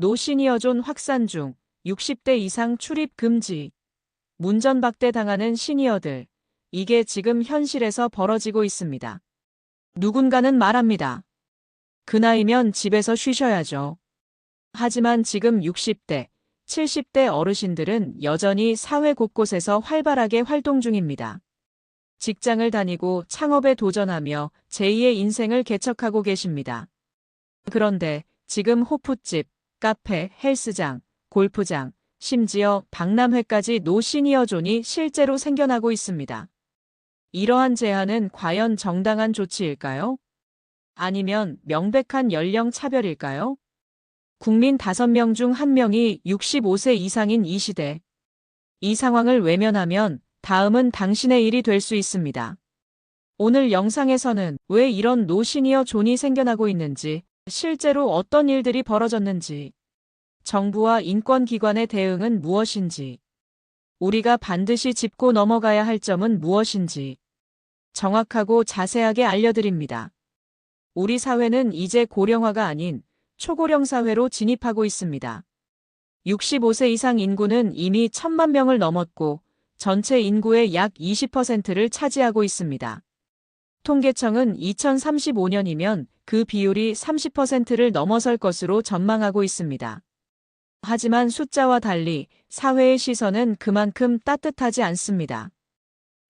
노 시니어존 확산 중 60대 이상 출입 금지. 문전박대 당하는 시니어들. 이게 지금 현실에서 벌어지고 있습니다. 누군가는 말합니다. 그 나이면 집에서 쉬셔야죠. 하지만 지금 60대, 70대 어르신들은 여전히 사회 곳곳에서 활발하게 활동 중입니다. 직장을 다니고 창업에 도전하며 제2의 인생을 개척하고 계십니다. 그런데 지금 호프집, 카페, 헬스장, 골프장, 심지어 박람회까지 노 시니어 존이 실제로 생겨나고 있습니다. 이러한 제한은 과연 정당한 조치일까요? 아니면 명백한 연령 차별일까요? 국민 5명 중 1명이 65세 이상인 이 시대. 이 상황을 외면하면 다음은 당신의 일이 될 수 있습니다. 오늘 영상에서는 왜 이런 노시니어 존이 생겨나고 있는지, 실제로 어떤 일들이 벌어졌는지, 정부와 인권기관의 대응은 무엇인지, 우리가 반드시 짚고 넘어가야 할 점은 무엇인지, 정확하고 자세하게 알려드립니다. 우리 사회는 이제 고령화가 아닌 초고령 사회로 진입하고 있습니다. 65세 이상 인구는 이미 천만 명을 넘었고 전체 인구의 약 20%를 차지하고 있습니다. 통계청은 2035년이면 그 비율이 30%를 넘어설 것으로 전망하고 있습니다. 하지만 숫자와 달리 사회의 시선은 그만큼 따뜻하지 않습니다.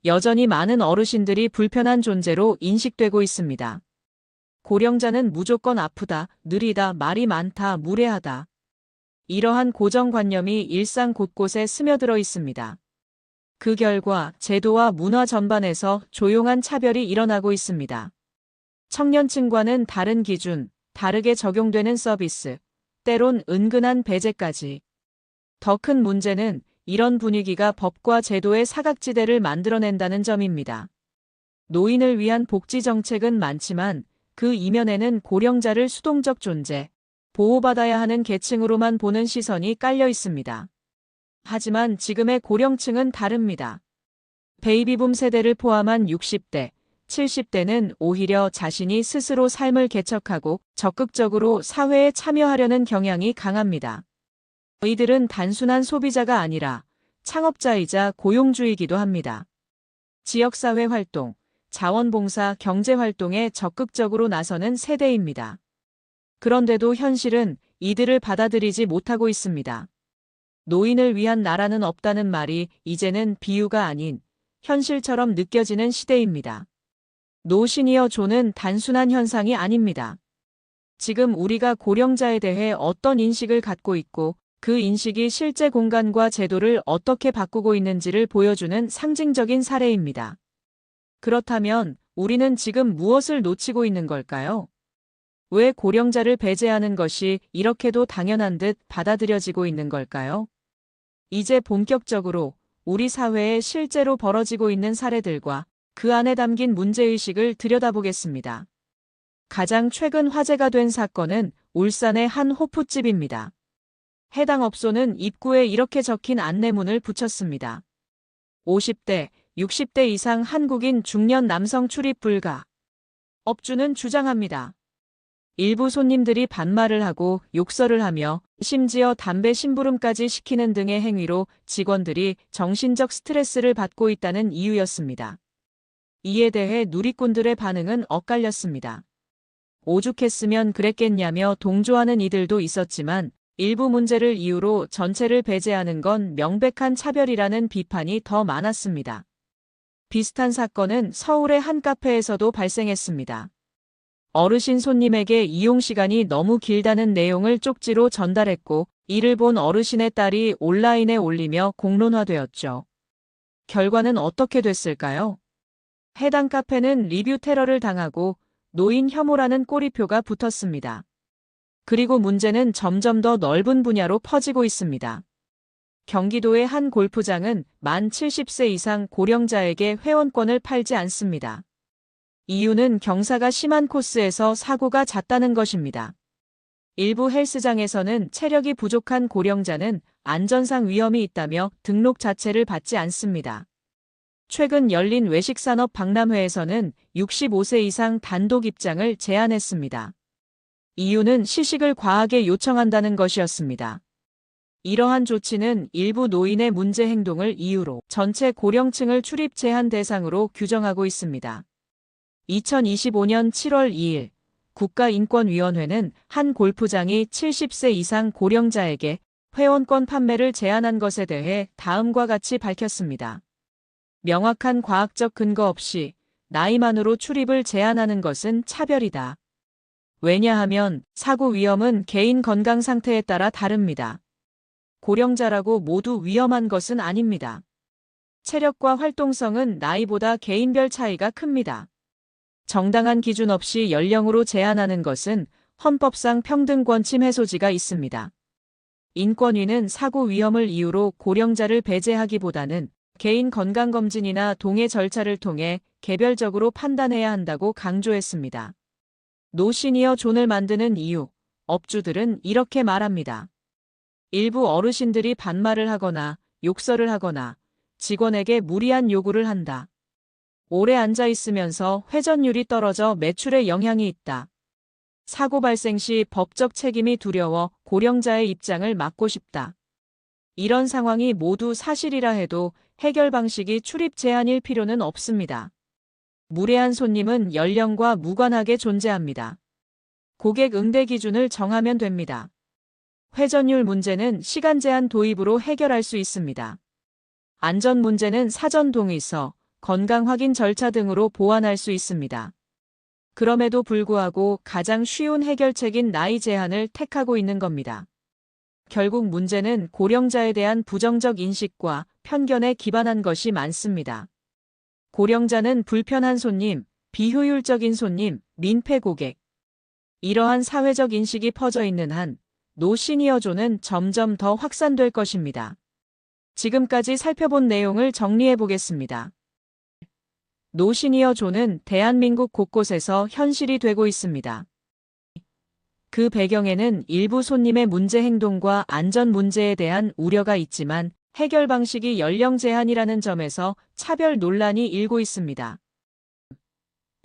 여전히 많은 어르신들이 불편한 존재로 인식되고 있습니다. 고령자는 무조건 아프다, 느리다, 말이 많다, 무례하다. 이러한 고정관념이 일상 곳곳에 스며들어 있습니다. 그 결과 제도와 문화 전반에서 조용한 차별이 일어나고 있습니다. 청년층과는 다른 기준, 다르게 적용되는 서비스, 때론 은근한 배제까지. 더 큰 문제는 이런 분위기가 법과 제도의 사각지대를 만들어낸다는 점입니다. 노인을 위한 복지 정책은 많지만 그 이면에는 고령자를 수동적 존재, 보호받아야 하는 계층으로만 보는 시선이 깔려 있습니다. 하지만 지금의 고령층은 다릅니다. 베이비붐 세대를 포함한 60대, 70대는 오히려 자신이 스스로 삶을 개척하고 적극적으로 사회에 참여하려는 경향이 강합니다. 이들은 단순한 소비자가 아니라 창업자이자 고용주이기도 합니다. 지역사회 활동, 자원봉사 경제활동에 적극적으로 나서는 세대입니다. 그런데도 현실은 이들을 받아들이지 못하고 있습니다. 노인을 위한 나라는 없다는 말이 이제는 비유가 아닌 현실처럼 느껴지는 시대입니다. 노시니어 존은 단순한 현상이 아닙니다. 지금 우리가 고령자에 대해 어떤 인식을 갖고 있고 그 인식이 실제 공간과 제도를 어떻게 바꾸고 있는지를 보여주는 상징적인 사례입니다. 그렇다면 우리는 지금 무엇을 놓치고 있는 걸까요? 왜 고령자를 배제하는 것이 이렇게도 당연한 듯 받아들여지고 있는 걸까요? 이제 본격적으로 우리 사회에 실제로 벌어지고 있는 사례들과 그 안에 담긴 문제의식을 들여다보겠습니다. 가장 최근 화제가 된 사건은 울산의 한 호프집입니다. 해당 업소는 입구에 이렇게 적힌 안내문을 붙였습니다. 50대, 60대 이상 한국인 중년 남성 출입 불가. 업주는 주장합니다. 일부 손님들이 반말을 하고 욕설을 하며 심지어 담배 심부름까지 시키는 등의 행위로 직원들이 정신적 스트레스를 받고 있다는 이유였습니다. 이에 대해 누리꾼들의 반응은 엇갈렸습니다. 오죽했으면 그랬겠냐며 동조하는 이들도 있었지만 일부 문제를 이유로 전체를 배제하는 건 명백한 차별이라는 비판이 더 많았습니다. 비슷한 사건은 서울의 한 카페에서도 발생했습니다. 어르신 손님에게 이용 시간이 너무 길다는 내용을 쪽지로 전달했고 이를 본 어르신의 딸이 온라인에 올리며 공론화되었죠. 결과는 어떻게 됐을까요? 해당 카페는 리뷰 테러를 당하고 노인 혐오라는 꼬리표가 붙었습니다. 그리고 문제는 점점 더 넓은 분야로 퍼지고 있습니다. 경기도의 한 골프장은 만 70세 이상 고령자에게 회원권을 팔지 않습니다. 이유는 경사가 심한 코스에서 사고가 잦다는 것입니다. 일부 헬스장에서는 체력이 부족한 고령자는 안전상 위험이 있다며 등록 자체를 받지 않습니다. 최근 열린 외식산업 박람회에서는 65세 이상 단독 입장을 제한했습니다. 이유는 시식을 과하게 요청한다는 것이었습니다. 이러한 조치는 일부 노인의 문제 행동을 이유로 전체 고령층을 출입 제한 대상으로 규정하고 있습니다. 2025년 7월 2일 국가인권위원회는 한 골프장이 70세 이상 고령자에게 회원권 판매를 제한한 것에 대해 다음과 같이 밝혔습니다. 명확한 과학적 근거 없이 나이만으로 출입을 제한하는 것은 차별이다. 왜냐하면 사고 위험은 개인 건강 상태에 따라 다릅니다. 고령자라고 모두 위험한 것은 아닙니다. 체력과 활동성은 나이보다 개인별 차이가 큽니다. 정당한 기준 없이 연령으로 제한하는 것은 헌법상 평등권 침해 소지가 있습니다. 인권위는 사고 위험을 이유로 고령자를 배제하기보다는 개인 건강검진이나 동의 절차를 통해 개별적으로 판단해야 한다고 강조했습니다. 노시니어 존을 만드는 이유, 업주들은 이렇게 말합니다. 일부 어르신들이 반말을 하거나 욕설을 하거나 직원에게 무리한 요구를 한다. 오래 앉아 있으면서 회전율이 떨어져 매출에 영향이 있다. 사고 발생 시 법적 책임이 두려워 고령자의 입장을 막고 싶다. 이런 상황이 모두 사실이라 해도 해결 방식이 출입 제한일 필요는 없습니다. 무례한 손님은 연령과 무관하게 존재합니다. 고객 응대 기준을 정하면 됩니다. 회전율 문제는 시간 제한 도입으로 해결할 수 있습니다. 안전 문제는 사전 동의서, 건강 확인 절차 등으로 보완할 수 있습니다. 그럼에도 불구하고 가장 쉬운 해결책인 나이 제한을 택하고 있는 겁니다. 결국 문제는 고령자에 대한 부정적 인식과 편견에 기반한 것이 많습니다. 고령자는 불편한 손님, 비효율적인 손님, 민폐 고객. 이러한 사회적 인식이 퍼져 있는 한 노시니어존은 점점 더 확산될 것입니다. 지금까지 살펴본 내용을 정리해 보겠습니다. 노시니어존은 대한민국 곳곳에서 현실이 되고 있습니다. 그 배경에는 일부 손님의 문제 행동과 안전 문제에 대한 우려가 있지만 해결 방식이 연령 제한이라는 점에서 차별 논란이 일고 있습니다.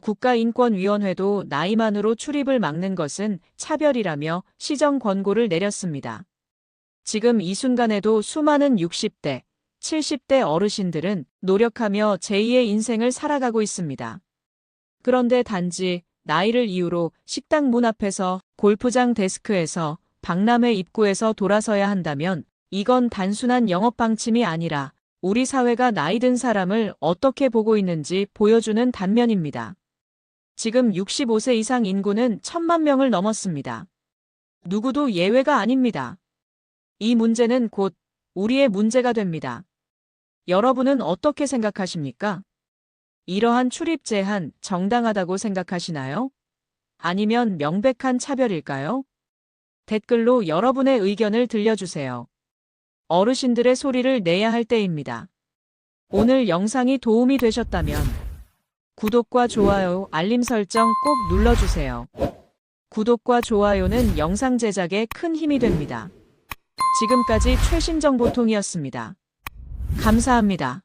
국가인권위원회도 나이만으로 출입을 막는 것은 차별이라며 시정 권고를 내렸습니다. 지금 이 순간에도 수많은 60대, 70대 어르신들은 노력하며 제2의 인생을 살아가고 있습니다. 그런데 단지 나이를 이유로 식당 문 앞에서 골프장 데스크에서 박람회 입구에서 돌아서야 한다면 이건 단순한 영업 방침이 아니라 우리 사회가 나이 든 사람을 어떻게 보고 있는지 보여주는 단면입니다. 지금 65세 이상 인구는 천만 명을 넘었습니다. 누구도 예외가 아닙니다. 이 문제는 곧 우리의 문제가 됩니다. 여러분은 어떻게 생각하십니까? 이러한 출입 제한 정당하다고 생각하시나요? 아니면 명백한 차별일까요? 댓글로 여러분의 의견을 들려주세요. 어르신들의 소리를 내야 할 때입니다. 오늘 영상이 도움이 되셨다면 구독과 좋아요, 알림 설정 꼭 눌러주세요. 구독과 좋아요는 영상 제작에 큰 힘이 됩니다. 지금까지 최신 정보통이었습니다. 감사합니다.